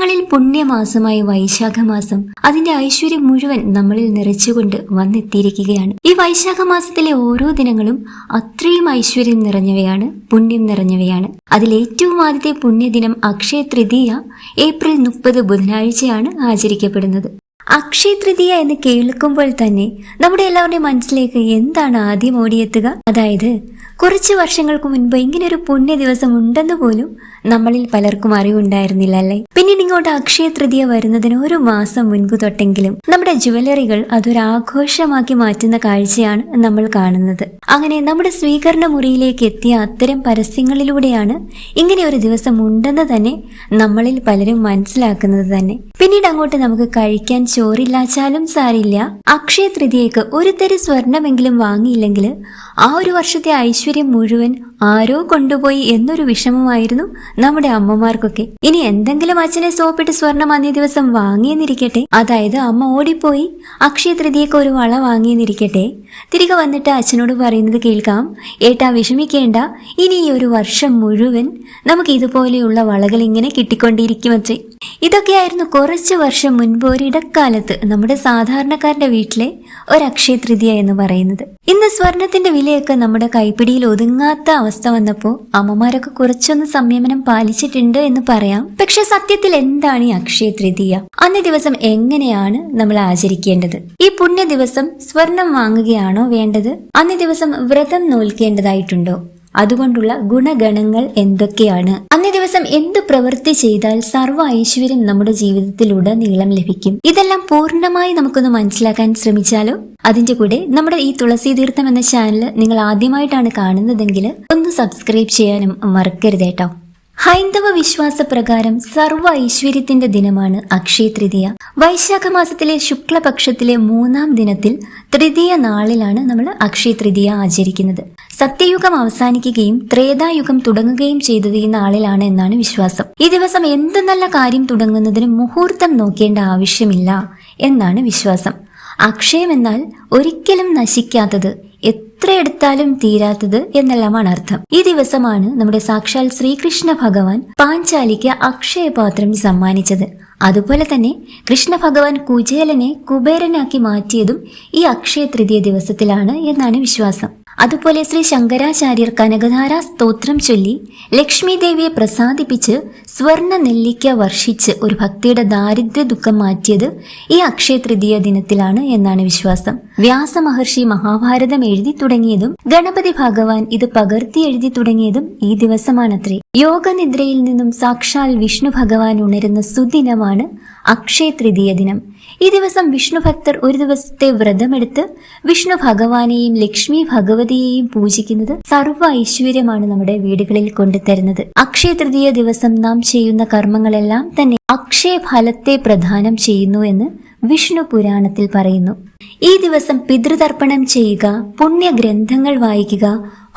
പുണ്യങ്ങളിൽ പുണ്യമാസമായ വൈശാഖ മാസം അതിന്റെ ഐശ്വര്യം മുഴുവൻ നമ്മളിൽ നിറച്ചുകൊണ്ട് വന്നെത്തിയിരിക്കുകയാണ്. ഈ വൈശാഖ മാസത്തിലെ ഓരോ ദിനങ്ങളും അത്രയും ഐശ്വര്യം നിറഞ്ഞവയാണ് പുണ്യം നിറഞ്ഞവയാണ്. അതിലേറ്റവും ആദ്യത്തെ പുണ്യദിനം അക്ഷയ തൃതീയ ഏപ്രിൽ മുപ്പത് ബുധനാഴ്ചയാണ് ആചരിക്കപ്പെടുന്നത്. അക്ഷയ തൃതീയ എന്ന് കേൾക്കുമ്പോൾ തന്നെ നമ്മുടെ എല്ലാവരുടെയും മനസ്സിലേക്ക് എന്താണ് ആദ്യം ഓടിയെത്തുക? അതായത് കുറച്ച് വർഷങ്ങൾക്ക് മുൻപ് ഇങ്ങനെ ഒരു പുണ്യ ദിവസം ഉണ്ടെന്ന് പോലും നമ്മളിൽ പലർക്കും അറിവുണ്ടായിരുന്നില്ല അല്ലേ പിന്നീട് ഇങ്ങോട്ട് അക്ഷയ തൃതീയ വരുന്നതിന് ഒരു മാസം മുൻപ് തൊട്ടെങ്കിലും നമ്മുടെ ജുവലറികൾ അതൊരാഘോഷമാക്കി മാറ്റുന്ന കാഴ്ചയാണ് നമ്മൾ കാണുന്നത്. അങ്ങനെ നമ്മുടെ സ്വീകരണ മുറിയിലേക്ക് എത്തിയ അത്തരം പരസ്യങ്ങളിലൂടെയാണ് ഇങ്ങനെ ഒരു ദിവസം ഉണ്ടെന്ന് തന്നെ നമ്മളിൽ പലരും മനസ്സിലാക്കുന്നത് തന്നെ. പിന്നീട് അങ്ങോട്ട് നമുക്ക് കഴിക്കാൻ ചോറില്ലാച്ചാലും സാരില്ല. അക്ഷയ തൃതിയക്ക് ഒരു തരി സ്വർണമെങ്കിലും വാങ്ങിയില്ലെങ്കിൽ ആ ഒരു വർഷത്തെ ഐശ്വര്യം മുഴുവൻ ആരോ കൊണ്ടുപോയി എന്നൊരു വിഷമമായിരുന്നു നമ്മുടെ അമ്മമാർക്കൊക്കെ. ഇനി എന്തെങ്കിലും അച്ഛനെ സോപ്പിട്ട് സ്വർണം അന്നേ ദിവസം വാങ്ങിയെന്നിരിക്കട്ടെ? അതായത് അമ്മ ഓടിപ്പോയി അക്ഷയ തൃതിയൊക്കെ ഒരു വള വാങ്ങിയെന്നിരിക്കട്ടെ? തിരികെ വന്നിട്ട് അച്ഛനോട് പറയുന്നത് കേൾക്കാം. ഏട്ടാ വിഷമിക്കേണ്ട. ഇനി ഈ ഒരു വർഷം മുഴുവൻ നമുക്ക് ഇതുപോലെയുള്ള വളകൾ ഇങ്ങനെ കിട്ടിക്കൊണ്ടിരിക്കും അച്ഛൻ ഇതൊക്കെയായിരുന്നു കുറച്ച് വർഷം മുൻപ് ഒരിടക്കാലത്ത് നമ്മുടെ സാധാരണക്കാരന്റെ വീട്ടിലെ ഒരു അക്ഷയ തൃതിയ എന്ന് പറയുന്നത്. ഇന്ന് സ്വർണത്തിന്റെ വിലയൊക്കെ നമ്മുടെ കൈപ്പിടിയിൽ ഒതുങ്ങാത്ത അവസ്ഥ വന്നപ്പോൾ അമ്മമാരൊക്കെ കുറച്ചൊന്ന് സംയമനം പാലിച്ചിട്ടുണ്ട് എന്ന് പറയാം. പക്ഷെ സത്യത്തിൽ എന്താണ് ഈ അക്ഷയ തൃതീയ? അന്ന് ദിവസം എങ്ങനെയാണ് നമ്മൾ ആചരിക്കേണ്ടത്? ഈ പുണ്യ ദിവസം സ്വർണം വാങ്ങുകയാണോ വേണ്ടത്? അന്ന് ദിവസം വ്രതം നോൽക്കേണ്ടതായിട്ടുണ്ടോ? അതുകൊണ്ടുള്ള ഗുണഗണങ്ങൾ എന്തൊക്കെയാണ്? അന്നേ ദിവസം എന്ത് പ്രവൃത്തി ചെയ്താൽ സർവ ഐശ്വര്യം നമ്മുടെ ജീവിതത്തിലൂടെ നീളം ലഭിക്കും? ഇതെല്ലാം പൂർണമായി നമുക്കൊന്ന് മനസ്സിലാക്കാൻ ശ്രമിച്ചാലോ? അതിന്റെ കൂടെ നമ്മുടെ ഈ തുളസി തീർത്ഥം എന്ന ചാനൽ നിങ്ങൾ ആദ്യമായിട്ടാണ് കാണുന്നതെങ്കിൽ ഒന്ന് സബ്സ്ക്രൈബ് ചെയ്യാനും മറക്കരുത് കേട്ടോ വിശ്വാസ പ്രകാരം സർവ ഐശ്വര്യത്തിന്റെ ദിനമാണ് അക്ഷയ തൃതീയ വൈശാഖ മാസത്തിലെ ശുക്ലപക്ഷത്തിലെ മൂന്നാം ദിനത്തിൽ തൃതീയ നാളിലാണ് നമ്മൾ അക്ഷയ തൃതീയ ആചരിക്കുന്നത്. സത്യയുഗം അവസാനിക്കുകയും ത്രേതായുഗം തുടങ്ങുകയും ചെയ്തത് ഈ നാളിലാണ് എന്നാണ് വിശ്വാസം. ഈ ദിവസം എന്ത് നല്ല കാര്യം തുടങ്ങുന്നതിന് മുഹൂർത്തം നോക്കേണ്ട ആവശ്യമില്ല എന്നാണ് വിശ്വാസം. അക്ഷയം എന്നാൽ ഒരിക്കലും നശിക്കാത്തത് എത്ര എടുത്താലും തീരാത്തത് എന്നെല്ലാമാണ് അർത്ഥം. ഈ ദിവസമാണ് നമ്മുടെ സാക്ഷാൽ ശ്രീകൃഷ്ണ ഭഗവാൻ പാഞ്ചാലിക്ക് അക്ഷയപാത്രം സമ്മാനിച്ചത്. അതുപോലെ തന്നെ കൃഷ്ണ ഭഗവാൻ കുചേലനെ കുബേരനാക്കി മാറ്റിയതും ഈ അക്ഷയ തൃതീയ ദിവസത്തിലാണ് എന്നാണ് വിശ്വാസം. അതുപോലെ ശ്രീ ശങ്കരാചാര്യർ കനകധാര സ്തോത്രം ചൊല്ലി ലക്ഷ്മി ദേവിയെ പ്രസാദിപ്പിച്ച് സ്വർണ നെല്ലിക്ക വർഷിച്ച് ഒരു ഭക്തിയുടെ ദാരിദ്ര്യ ദുഃഖം മാറ്റിയത് ഈ അക്ഷയ തൃതീയ ദിനത്തിലാണ് എന്നാണ് വിശ്വാസം. വ്യാസ മഹർഷി മഹാഭാരതം എഴുതി തുടങ്ങിയതും ഗണപതി ഭഗവാൻ ഇത് പകർത്തി എഴുതി തുടങ്ങിയതും ഈ ദിവസമാണത്രേ. യോഗനിദ്രയിൽ നിന്നും സാക്ഷാൽ വിഷ്ണു ഭഗവാൻ ഉണരുന്ന സുദിനമാണ് അക്ഷയ തൃതീയ ദിനം. ഈ ദിവസം വിഷ്ണു ഭക്തർ ഒരു ദിവസത്തെ വ്രതമെടുത്ത് വിഷ്ണു ഭഗവാനെയും ലക്ഷ്മി ഭഗവതിയെയും പൂജിക്കുന്നത് സർവ ഐശ്വര്യമാണ് നമ്മുടെ വീടുകളിൽ കൊണ്ടുതരുന്നത്. അക്ഷയ തൃതീയ ദിവസം നാം ചെയ്യുന്ന കർമ്മങ്ങളെല്ലാം തന്നെ അക്ഷയ ഫലത്തെ പ്രധാനം ചെയ്യുന്നു എന്ന് വിഷ്ണു പുരാണത്തിൽ പറയുന്നു. ഈ ദിവസം പിതൃതർപ്പണം ചെയ്യുക പുണ്യഗ്രന്ഥങ്ങൾ വായിക്കുക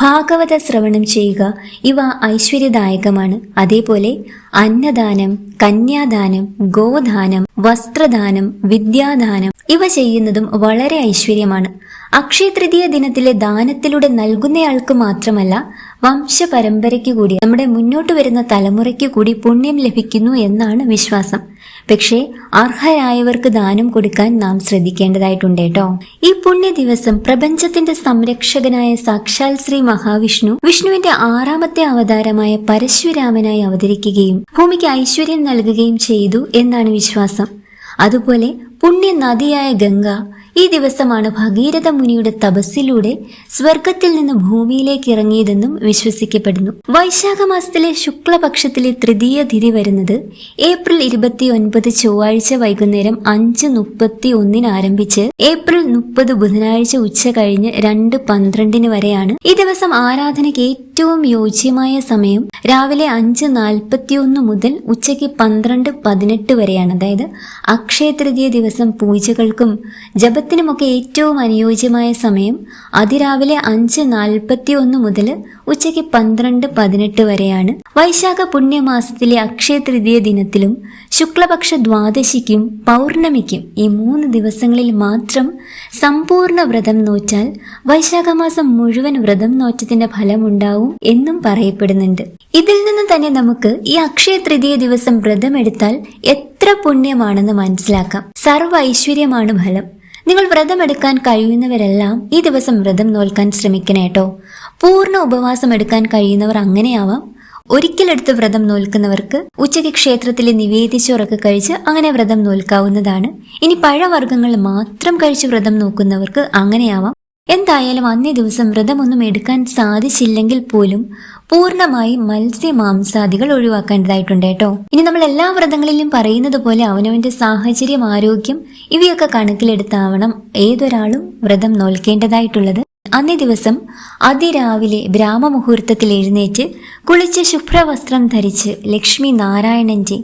ഭാഗവത ശ്രവണം ചെയ്യുക ഇവ ഐശ്വര്യദായകമാണ്. അതേപോലെ അന്നദാനം കന്യാദാനം ഗോദാനം വസ്ത്രദാനം വിദ്യാദാനം ഇവ ചെയ്യുന്നതും വളരെ ഐശ്വര്യമാണ്. അക്ഷയ തൃതീയ ദിനത്തിലെ ദാനത്തിലൂടെ നൽകുന്നയാൾക്ക് മാത്രമല്ല വംശപരമ്പരയ്ക്ക് കൂടി നമ്മുടെ മുന്നോട്ട് വരുന്ന തലമുറയ്ക്ക് കൂടി പുണ്യം ലഭിക്കുന്നു എന്നാണ് വിശ്വാസം. പക്ഷേ അർഹരായവർക്ക് ദാനം കൊടുക്കാൻ നാം ശ്രദ്ധിക്കേണ്ടതായിട്ടുണ്ട് കേട്ടോ. ഈ പുണ്യ ദിവസം പ്രപഞ്ചത്തിന്റെ സംരക്ഷകനായ സാക്ഷാൽ ശ്രീ മഹാവിഷ്ണു വിഷ്ണുവിന്റെ ആറാമത്തെ അവതാരമായ പരശുരാമനായി അവതരിക്കുകയും ഭൂമിക്ക് ഐശ്വര്യം നൽകുകയും ചെയ്തു എന്നാണ് വിശ്വാസം. അതുപോലെ പുണ്യ നദിയായ ഗംഗ ഈ ദിവസമാണ് ഭഗീരഥ മുനിയുടെ തപസ്സിലൂടെ സ്വർഗത്തിൽ നിന്ന് ഭൂമിയിലേക്ക് ഇറങ്ങിയതെന്നും വിശ്വസിക്കപ്പെടുന്നു. വൈശാഖ മാസത്തിലെ ശുക്ലപക്ഷത്തിലെ തൃതീയ തിഥി വരുന്നത് ഏപ്രിൽ ഇരുപത്തി ഒൻപത് ചൊവ്വാഴ്ച വൈകുന്നേരം അഞ്ച് മുപ്പത്തി ഒന്നിന് ആരംഭിച്ച് ഏപ്രിൽ മുപ്പത് ബുധനാഴ്ച ഉച്ച കഴിഞ്ഞ് രണ്ട് പന്ത്രണ്ടിന് വരെയാണ്. ഈ ദിവസം ആരാധനയ്ക്ക് ഏറ്റവും യോജ്യമായ സമയം രാവിലെ അഞ്ച് നാൽപ്പത്തിയൊന്ന് മുതൽ ഉച്ചയ്ക്ക് പന്ത്രണ്ട് പതിനെട്ട് വരെയാണ്. അതായത് അക്ഷയ തൃതീയ ദിവസം പൂജകൾക്കും ജപത്തിനുമൊക്കെ ഏറ്റവും അനുയോജ്യമായ സമയം അതിരാവിലെ അഞ്ച് നാൽപ്പത്തി ഒന്ന് മുതൽ ഉച്ചയ്ക്ക് പന്ത്രണ്ട് പതിനെട്ട് വരെയാണ്. വൈശാഖ പുണ്യമാസത്തിലെ അക്ഷയ തൃതീയ ദിനത്തിലും ശുക്ലപക്ഷ ദ്വാദശിക്കും പൗർണമിക്കും ഈ മൂന്ന് ദിവസങ്ങളിൽ മാത്രം സമ്പൂർണ വ്രതം നോച്ചാൽ വൈശാഖ മാസം മുഴുവൻ വ്രതം നോറ്റതിന്റെ ഫലമുണ്ടാവും എന്നും പറയപ്പെടുന്നുണ്ട്. ഇതിൽ നിന്ന് തന്നെ നമുക്ക് ഈ അക്ഷയ തൃതീയ ദിവസം വ്രതമെടുത്താൽ എത്ര പുണ്യമാണെന്ന് മനസ്സിലാക്കാം. സർവ ഐശ്വര്യമാണ് ഫലം. നിങ്ങൾ വ്രതമെടുക്കാൻ കഴിയുന്നവരെല്ലാം ഈ ദിവസം വ്രതം നോൽക്കാൻ ശ്രമിക്കണേട്ടോ പൂർണ ഉപവാസം എടുക്കാൻ കഴിയുന്നവർ അങ്ങനെയാവാം. ഒരിക്കലെടുത്ത് വ്രതം നോൽക്കുന്നവർക്ക് ഉച്ചയ്ക്ക് ക്ഷേത്രത്തിലെ നിവേദിച്ചോറൊക്കെ കഴിച്ച് അങ്ങനെ വ്രതം നോൽക്കാവുന്നതാണ്. ഇനി പഴവർഗങ്ങൾ മാത്രം കഴിച്ച് വ്രതം നോക്കുന്നവർക്ക് അങ്ങനെയാവാം. എന്തായാലും അന്നേ ദിവസം വ്രതമൊന്നും എടുക്കാൻ സാധിച്ചില്ലെങ്കിൽ പോലും പൂർണമായും മത്സ്യ മാംസാദികൾ ഒഴിവാക്കേണ്ടതായിട്ടുണ്ട് കേട്ടോ ഇനി നമ്മൾ എല്ലാ വ്രതങ്ങളിലും പറയുന്നത് പോലെ അവനവന്റെ സാഹചര്യം ആരോഗ്യം ഇവയൊക്കെ കണക്കിലെടുത്താവണം ഏതൊരാളും വ്രതം നോൽക്കേണ്ടതായിട്ടുള്ളത്. അന്നേ ദിവസം അതിരാവിലെ ബ്രാഹ്മമുഹൂർത്തത്തിൽ എഴുന്നേറ്റ് കുളിച്ച് ശുഭ്രവസ്ത്രം ധരിച്ച് ലക്ഷ്മി നാരായണന്റെ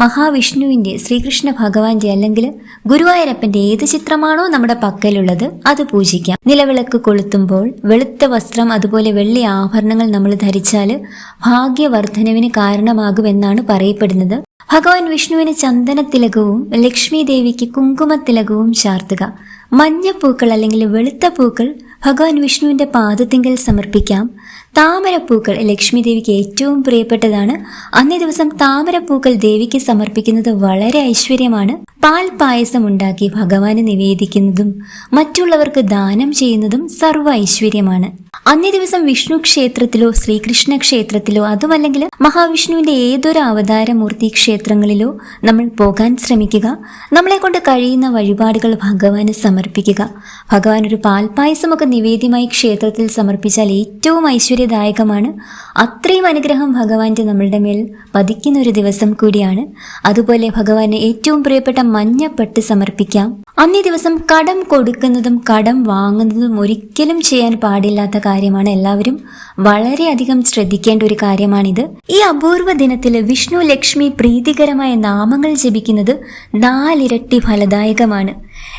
മഹാവിഷ്ണുവിന്റെ ശ്രീകൃഷ്ണ ഭഗവാന്റെ അല്ലെങ്കിൽ ഗുരുവായൂരപ്പന്റെ ഏത് ചിത്രമാണോ നമ്മുടെ പക്കലുള്ളത് അത് പൂജിക്കാം. നിലവിളക്ക് കൊളുത്തുമ്പോൾ വെളുത്ത വസ്ത്രം അതുപോലെ വെള്ളി ആഭരണങ്ങൾ നമ്മൾ ധരിച്ചാൽ ഭാഗ്യവർദ്ധനവിന് കാരണമാകുമെന്നാണ് പറയപ്പെടുന്നത്. ഭഗവാൻ വിഷ്ണുവിന് ചന്ദനത്തിലകവും ലക്ഷ്മി ദേവിക്ക് കുങ്കുമത്തിലകവും ചാർത്തുക. മഞ്ഞപ്പൂക്കൾ അല്ലെങ്കിൽ വെളുത്ത പൂക്കൾ ഭഗവാൻ വിഷ്ണുവിന്റെ പാദത്തിങ്കൽ സമർപ്പിക്കാം. താമരപ്പൂക്കൾ ലക്ഷ്മി ദേവിക്ക് ഏറ്റവും പ്രിയപ്പെട്ടതാണ്. അന്നേ ദിവസം താമരപ്പൂക്കൾ ദേവിക്ക് സമർപ്പിക്കുന്നത് വളരെ ഐശ്വര്യമാണ്. പാൽ പായസം ഉണ്ടാക്കി ഭഗവാന് നിവേദിക്കുന്നതും മറ്റുള്ളവർക്ക് ദാനം ചെയ്യുന്നതും സർവ ഐശ്വര്യമാണ്. അന്നേ ദിവസം വിഷ്ണു ക്ഷേത്രത്തിലോ ശ്രീകൃഷ്ണ ക്ഷേത്രത്തിലോ അതുമല്ലെങ്കിൽ മഹാവിഷ്ണുവിന്റെ ഏതൊരു അവതാരമൂർത്തി ക്ഷേത്രങ്ങളിലോ നമ്മൾ പോകാൻ ശ്രമിക്കുക. നമ്മളെ കൊണ്ട് കഴിയുന്ന വഴിപാടുകൾ ഭഗവാന് സമർപ്പിക്കുക. ഭഗവാൻ ഒരു പാൽപായസമൊക്കെ നിവേദ്യമായി ക്ഷേത്രത്തിൽ സമർപ്പിച്ചാൽ ഏറ്റവും ഐശ്വര്യദായകമാണ്. അത്രയും അനുഗ്രഹം ഭഗവാന്റെ നമ്മളുടെ മേൽ പതിക്കുന്ന ഒരു ദിവസം കൂടിയാണ്. അതുപോലെ ഭഗവാന് ഏറ്റവും പ്രിയപ്പെട്ട മഞ്ഞപ്പെട്ട് സമർപ്പിക്കാം. അന്നേ ദിവസം കടം കൊടുക്കുന്നതും കടം വാങ്ങുന്നതും ഒരിക്കലും ചെയ്യാൻ പാടില്ലാത്ത കാര്യമാണ് എല്ലാവരും. വളരെയധികം ശ്രദ്ധിക്കേണ്ട ഒരു കാര്യമാണിത്. ഈ അപൂർവ ദിനത്തിൽ വിഷ്ണു ലക്ഷ്മി പ്രീതികരമായ നാമങ്ങൾ ജപിക്കുന്നത് നാലിരട്ടി ഫലദായകമാണ്.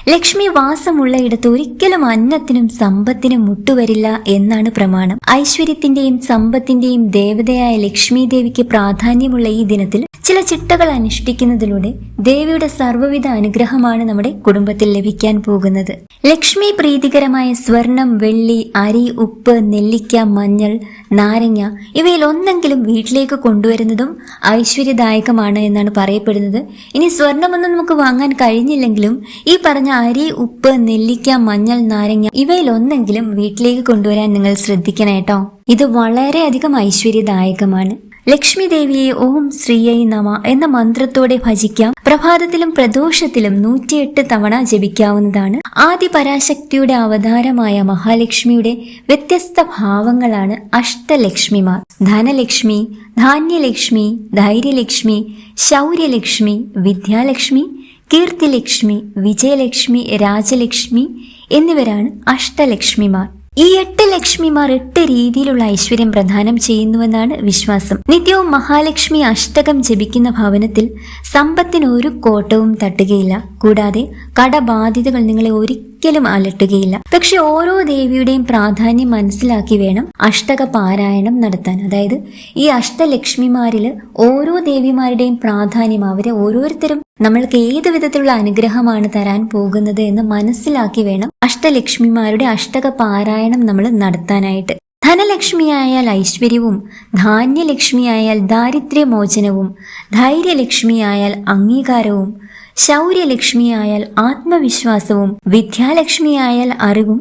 ലക്ഷ്മി വാസമുള്ളയിടത്ത് ഒരിക്കലും അന്നത്തിനും സമ്പത്തിനും മുട്ടുവരില്ല എന്നാണ് പ്രമാണം. ഐശ്വര്യത്തിന്റെയും സമ്പത്തിന്റെയും ദേവതയായ ലക്ഷ്മി ദേവിക്ക് പ്രാധാന്യമുള്ള ഈ ദിനത്തിൽ ചില ചിട്ടകൾ അനുഷ്ഠിക്കുന്നതിലൂടെ ദേവിയുടെ സർവവിധ അനുഗ്രഹമാണ് നമ്മുടെ കുടുംബത്തിൽ ലഭിക്കാൻ പോകുന്നത്. ലക്ഷ്മി പ്രീതികരമായ സ്വർണം വെള്ളി അരി ഉപ്പ് നെല്ലിക്ക മഞ്ഞൾ നാരങ്ങ ഇവയിൽ ഒന്നെങ്കിലും വീട്ടിലേക്ക് കൊണ്ടുവരുന്നതും ഐശ്വര്യദായകമാണ് എന്നാണ് പറയപ്പെടുന്നത്. ഇനി സ്വർണമൊന്നും നമുക്ക് വാങ്ങാൻ കഴിഞ്ഞില്ലെങ്കിലും ഈ പറഞ്ഞ അരി ഉപ്പ് നെല്ലിക്ക മഞ്ഞൾ നാരങ്ങ ഇവയിൽ ഒന്നെങ്കിലും വീട്ടിലേക്ക് കൊണ്ടുവരാൻ നിങ്ങൾ ശ്രദ്ധിക്കണം കേട്ടോ. ഇത് വളരെയധികം ഐശ്വര്യദായകമാണ്. ലക്ഷ്മി ദേവിയെ ഓം ശ്രീയൈ നമ എന്ന മന്ത്രത്തോടെ ഭജിക്കാം. പ്രഭാതത്തിലും പ്രദോഷത്തിലും നൂറ്റിയെട്ട് തവണ ജപിക്കാവുന്നതാണ്. ആദി പരാശക്തിയുടെ അവതാരമായ മഹാലക്ഷ്മിയുടെ വ്യത്യസ്ത ഭാവങ്ങളാണ് അഷ്ടലക്ഷ്മിമാർ. ധനലക്ഷ്മി ധാന്യലക്ഷ്മി ധൈര്യലക്ഷ്മി ശൗര്യലക്ഷ്മി വിദ്യാലക്ഷ്മി കീർത്തിലക്ഷ്മി വിജയലക്ഷ്മി രാജലക്ഷ്മി എന്നിവരാണ് അഷ്ടലക്ഷ്മിമാർ. ഈ എട്ട് ലക്ഷ്മിമാർ എട്ട് രീതിയിലുള്ള ഐശ്വര്യം പ്രദാനം ചെയ്യുന്നുവെന്നാണ് വിശ്വാസം. നിത്യവും മഹാലക്ഷ്മി അഷ്ടകം ജപിക്കുന്ന ഭവനത്തിൽ സമ്പത്തിന് ഒരു കോട്ടവും തട്ടുകയില്ല. കൂടാതെ കടബാധ്യതകൾ നിങ്ങളെ ഒരിക്കലും അലട്ടുകയില്ല. പക്ഷെ ഓരോ ദേവിയുടെയും പ്രാധാന്യം മനസ്സിലാക്കി വേണം അഷ്ടക പാരായണം നടത്താൻ. അതായത് ഈ അഷ്ടലക്ഷ്മിമാരിൽ ഓരോ ദേവിമാരുടെയും പ്രാധാന്യം അവരെ ഓരോരുത്തരും നമ്മൾക്ക് ഏത് വിധത്തിലുള്ള അനുഗ്രഹമാണ് തരാൻ പോകുന്നത് എന്ന് മനസ്സിലാക്കി വേണം അഷ്ടലക്ഷ്മിമാരുടെ അഷ്ടക പാരായണം നമ്മൾ നടത്താനായിട്ട്. ധനലക്ഷ്മിയായാൽ ഐശ്വര്യവും ധാന്യലക്ഷ്മിയായാൽ ദാരിദ്ര്യമോചനവും ധൈര്യലക്ഷ്മിയായാൽ അംഗീകാരവും ശൗര്യലക്ഷ്മിയായാൽ ആത്മവിശ്വാസവും വിദ്യാലക്ഷ്മിയായാൽ അറിവും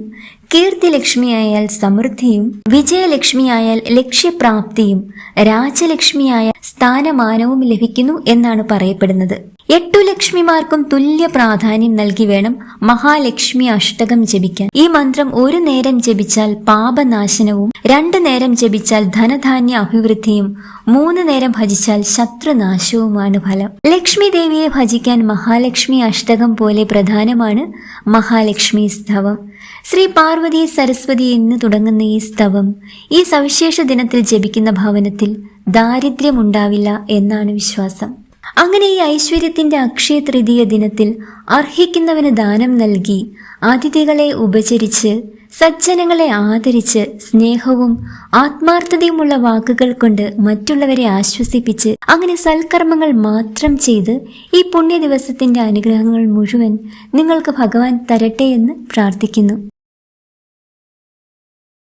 കീർത്തിലക്ഷ്മിയായാൽ സമൃദ്ധിയും വിജയലക്ഷ്മിയായാൽ ലക്ഷ്യപ്രാപ്തിയും രാജലക്ഷ്മിയായ സ്ഥാനമാനവും ലഭിക്കുന്നു എന്നാണ് പറയപ്പെടുന്നത്. എട്ടു ലക്ഷ്മിമാർക്കും തുല്യ പ്രാധാന്യം നൽകി വേണം മഹാലക്ഷ്മി അഷ്ടകം ജപിക്കാൻ. ഈ മന്ത്രം ഒരു നേരം ജപിച്ചാൽ പാപനാശനവും രണ്ടു നേരം ജപിച്ചാൽ ധനധാന്യ അഭിവൃദ്ധിയും മൂന്ന് നേരം ഭജിച്ചാൽ ശത്രുനാശവുമാണ് ഫലം. ലക്ഷ്മി ദേവിയെ ഭജിക്കാൻ മഹാലക്ഷ്മി അഷ്ടകം പോലെ പ്രധാനമാണ് മഹാലക്ഷ്മി സ്തവം. ശ്രീ പാർവതി സരസ്വതി എന്ന് തുടങ്ങുന്ന ഈ സ്തവം ഈ സവിശേഷ ദിനത്തിൽ ജപിക്കുന്ന ഭവനത്തിൽ ദാരിദ്ര്യമുണ്ടാവില്ല എന്നാണ് വിശ്വാസം. അങ്ങനെ ഈ ഐശ്വര്യത്തിന്റെ അക്ഷയ തൃതീയ ദിനത്തിൽ അർഹിക്കുന്നവന് ദാനം നൽകി അതിഥികളെ ഉപചരിച്ച് സജ്ജനങ്ങളെ ആദരിച്ച് സ്നേഹവും ആത്മാർത്ഥതയുമുള്ള വാക്കുകൾ കൊണ്ട് മറ്റുള്ളവരെ ആശ്വസിപ്പിച്ച് അങ്ങനെ സൽക്കർമ്മങ്ങൾ മാത്രം ചെയ്ത് ഈ പുണ്യ ദിവസത്തിന്റെ അനുഗ്രഹങ്ങൾ മുഴുവൻ നിങ്ങൾക്ക് ഭഗവാൻ തരട്ടെ എന്ന് പ്രാർത്ഥിക്കുന്നു.